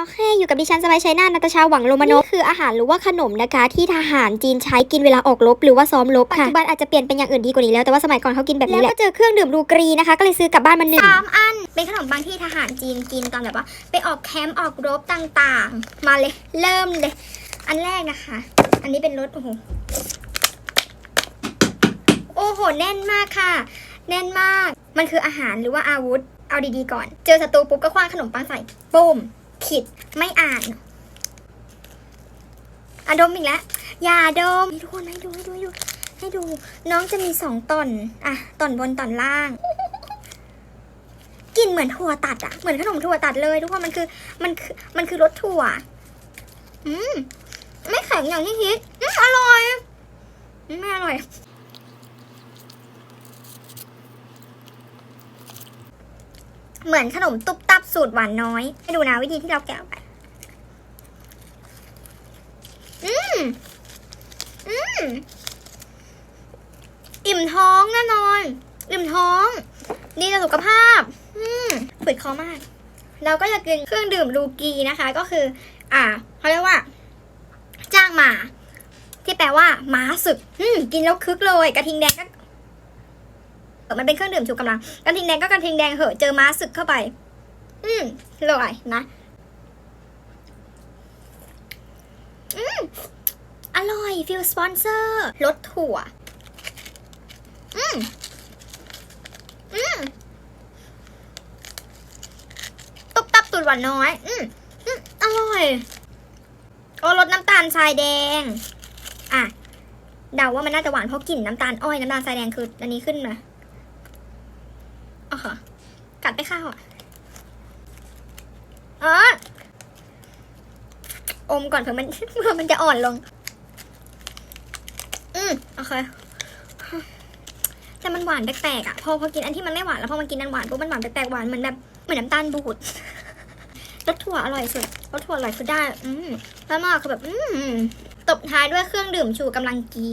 โอเคอยู่กับดิฉันสบายชัยนาทนาตาชาหวังโรมานพคืออาหารหรือว่าขนมนะคะ ที่ทหารจีนใช้กินเวลาออกรบหรือว่าซ้อมรบค่ะปัจจุบันอาจจะเปลี่ยนเป็นอย่างอื่นดีกว่านี้แล้วแต่ว่าสมัยก่อนเขากินแบบนี้แหละแล้วก็เจอเครื่องดื่มรูกรีนะคะ ก็เลยซื้อกลับบ้านมาหนึ่งสามอัน เป็นขนมปังที่ทหารจีนกินตอนแบบว่า ไปออกแคมป์ออกรบต่างๆ มาเลย เริ่มเลย อันแรกนะคะ อันนี้เป็นรสโอ้โหโอ้โหแน่นมากค่ะ แน่นมากมันคืออาหารหรือว่าอาวุธเอาดีๆก่อน เจอศัตรูปุ๊บก็คว้างขนมปังใส่ปุ้ม ขิดไม่อ่านอะดมอีกแล้ว อย่าดมให้ทุกคนให้ดูให้ดูให้ดู ให้ดู น้องจะมีสองตอนอะตอนบนตอนล่างกลิ่นเหมือนถั่วตัดอะเหมือนขนมถั่วตัดเลย ทุกคนมันคือมันคือมันคือรสถั่ว อืมไม่แข็งอย่างที่คิดอร่อย ไม่อร่อย เหมือนขนมตุ๊บตับสูตรหวานน้อย ให้ดูนะวิธีที่เราแกะไป อืม อืม อิ่มท้องแน่นอน อิ่มท้อง ดีต่อสุขภาพ อืมฝืดคอมาก เราก็จะกินเครื่องดื่มลูกีนะคะ ก็คือ อ่าเขาเรียกว่า จ้างหมา ที่แปลว่าม้าศึก อืม กินแล้วคึกเลย กระทิงแดงก็ เออมันเป็นเครื่องดื่มชูกำลังกระทิงแดงก็กระทิงแดงเหอะเจอม้าศึกเข้าไป อืมอร่อยนะ อืมอร่อยฟิลสปอนเซอร์รสถั่ว อืมอืมตุบตับตุดหวานน้อย อืมอืมอร่อยโอ้รสน้ำตาลทรายแดง อะเดาว่ามันน่าจะหวานเพราะกลิ่นน้ำตาลอ้อยน้ำตาลทรายแดงคือ อันนี้ขึ้นมา อ๋อกัดไปข้าวอะอ๋ออมก่อนเผื่อมันเผื่อมันจะอ่อนลง อืมโอเคแต่มันหวานแปลกๆอะ พอพอกินอันที่มันไม่หวานแล้วพอมากินอันหวานปุ๊บมันหวานแปลกๆหวานเหมือนแบบเหมือนน้ำตาลบูดรสถั่วอร่อยสุดรสถั่วอร่อยสุดได้ อืมแล้วมากคือแบบ อืมตบท้ายด้วยเครื่องดื่มชูกำลังกี